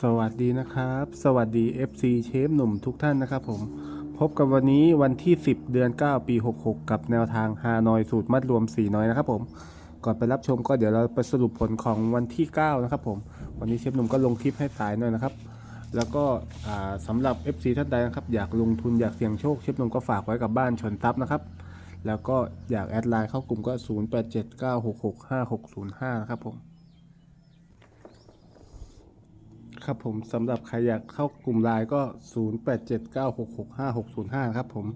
สวัสดีนะครับ สวัสดี FC เชฟหนุ่มทุกท่านนะครับผม พบกับวันนี้วันที่ 10 เดือน 9 ปี 66 กับแนวทางฮานอยสูตรมัดรวม 4 น้อยนะครับผม ก่อนไปรับชมก็เดี๋ยวเราไปสรุปผลของวันที่ 9 นะครับผม วันนี้เชฟหนุ่มก็ลงคลิปให้สายหน่อยนะครับ แล้วก็อ่าสำหรับ FC ท่านใดนะครับ อยากลงทุนอยากเสี่ยงโชคเชฟหนุ่มก็ฝากไว้กับบ้านชนทรัพย์นะครับ แล้วก็อยากแอดไลน์เข้ากลุ่มก็ 0879665605 นะครับผม ครับผมสำหรับใครอยากเข้ากลุ่มไลน์ก็ 0879665605 ครับผม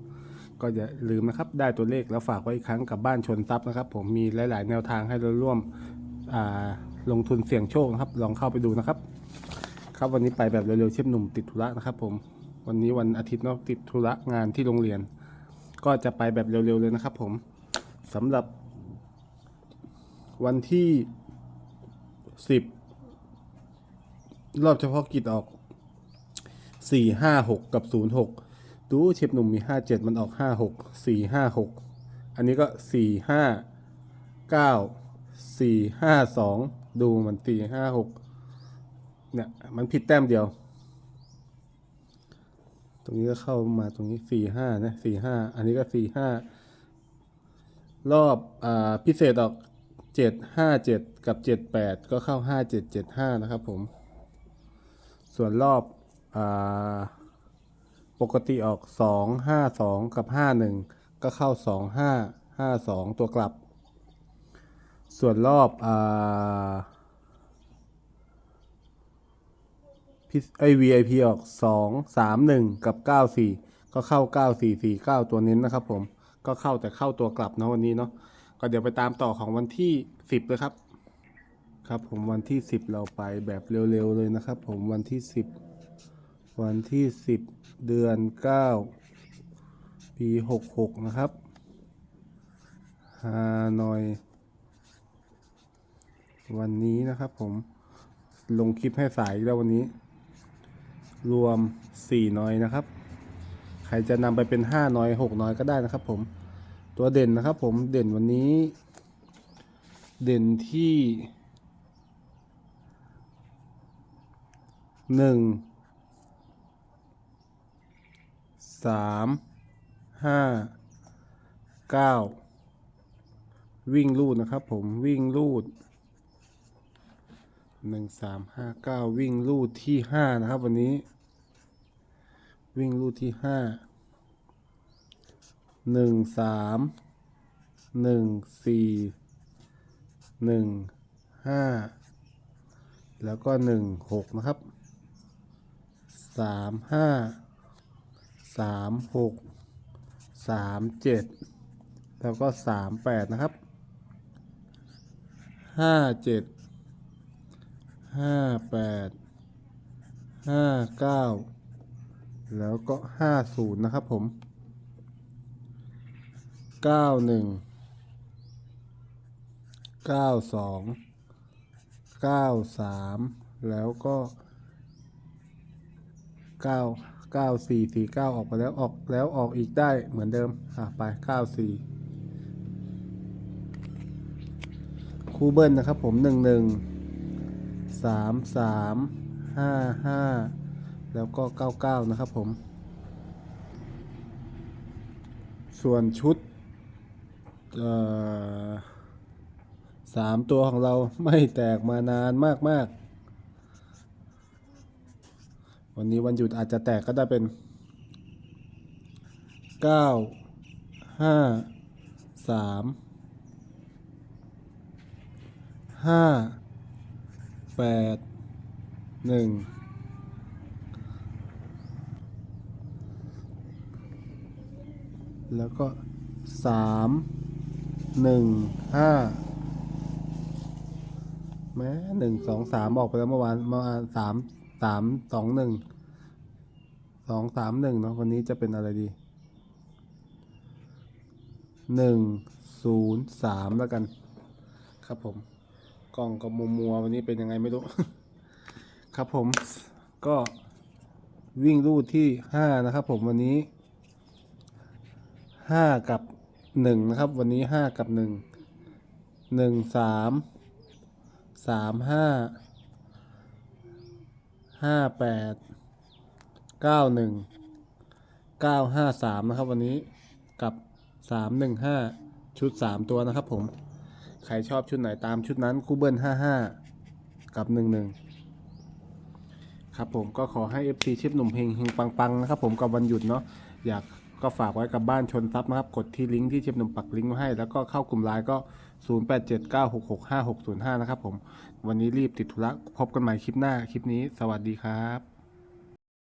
ก็อย่าลืมนะครับได้ตัวเลขแล้วฝากไว้อีกครั้งกับบ้านชนทรัพย์นะครับ ผมมีหลาย ๆ แนวทางให้เราร่วมลงทุนเสี่ยงโชคนะครับ ลองเข้าไปดูนะครับ ครับวันนี้ไปแบบเร็ว ๆ เชฟหนุ่มติดธุระนะครับผมวันนี้วันอาทิตย์เนอะติดธุระงานที่โรงเรียน ก็จะไปแบบเร็ว ๆ เลยนะครับ ผมสำหรับวันที่สิบ รอบเฉพาะกิจออกสี่ห้าหกกับศูนย์หกดูเชฟหนุ่มมีห้าเจ็ดมันออกห้าหกสี่ห้าหกอันนี้ก็สี่ห้าเก้าสี่ห้าสองดูมันสี่ห้าหกเนี่ยมันผิดแต้มเดียว ตรงนี้ก็เข้ามาตรงนี้สี่ห้านะสี่ห้าอันนี้ก็สี่ห้ารอบอ่าพิเศษออกเจ็ดห้าเจ็ดกับเจ็ดแปดก็เข้าห้าเจ็ดเจ็ดห้านะครับผม ส่วนรอบอปกติออกสองห้าสองกับห้าหนึ่งก็เข้าสองห้าห้าสองตัวกลับ ส่วนรอบอพิไอ VIP ออกสองสามหนึ่งกับเก้าสี่ก็เข้าเก้าสี่สี่เก้าตัวเน้นนะครับผม ก็เข้าแต่เข้าตัวกลับนะวันนี้เนาะ ก็เดี๋ยวไปตามต่อของวันที่สิบเลยครับ ครับผมวันที่ 10 เราไปแบบเร็วๆเลยนะครับ ผมวันที่ 10 วันที่ 10 เดือน 9 ปี 66 นะครับฮานอย วันนี้นะครับผมลงคลิปให้สายแล้ววันนี้ รวม 4 น้อยนะครับ ใครจะนำไปเป็น 5 น้อย 6 น้อยก็ได้นะครับผมตัวเด่นนะครับผมเด่นวันนี้ เด่นที่ หนึ่งสามห้าเก้าวิ่งลูดนะครับผมวิ่งลูดหนึ่งสามห้าเก้าวิ่งลูดที่ห้านะครับ วันนี้ วิ่งลูดที่ห้าหนึ่งสามหนึ่งสี่หนึ่งห้าแล้วก็หนึ่งหกนะครับ สามห้าสามหกสามเจ็ดแล้วก็สามแปดนะครับห้าเจ็ดห้าแปดห้าเก้าแล้วก็ห้าศูนย์นะครับผมเก้าหนึ่งเก้าสองเก้าสามแล้วก็ เก้าเก้าสี่สี่เก้าออกไปแล้วออกแล้วออกอีกได้เหมือนเดิม อะไปเก้าสี่คูเบิ้ลนะครับผมหนึ่งหนึ่งสามสามห้าห้าแล้วก็เก้าเก้านะครับผม ส่วนชุดสามตัวของเราไม่แตกมานานมากๆ วันนี้วันหยุดอาจจะแตกก็ได้เป็นเก้าห้าสามห้าแปดหนึ่งแล้วก็สามหนึ่งห้าแม้หนึ่งสองสามออกไปแล้วเมื่อวานเมื่อวานสาม สามสองหนึ่งสองสามหนึ่งเนาะวันนี้จะเป็นอะไรดีหนึ่งศูนย์สามแล้วกัน ครับผมกล้องก็มัวมัววันนี้เป็นยังไงไม่รู้ ครับผมก็วิ่งรูดที่ห้านะครับ ผมวันนี้ห้ากับหนึ่งนะครับ วันนี้ห้ากับหนึ่งหนึ่งสามสามห้า ห้าแปดเก้าหนึ่งเก้าห้าสามนะครับวันนี้กับสามหนึ่งห้าชุดสามตัวนะครับผมใครชอบชุดไหนตามชุดนั้นคู่เบิ้ลห้าห้ากับหนึ่งหนึ่งครับผมก็ขอให้ FC ชิปหนุ่มเฮงเฮงปังๆนะครับผมกับวันหยุดเนาะอยาก ก็ฝากไว้กับบ้านชนทรัพย์นะครับ กดที่ลิงก์ที่เชฟหนุ่มปักลิงก์ไว้ให้ แล้วก็เข้ากลุ่มไลน์ก็ 0879665605 นะครับผม วันนี้รีบติดธุระพบกันใหม่คลิปหน้า คลิปนี้ สวัสดีครับ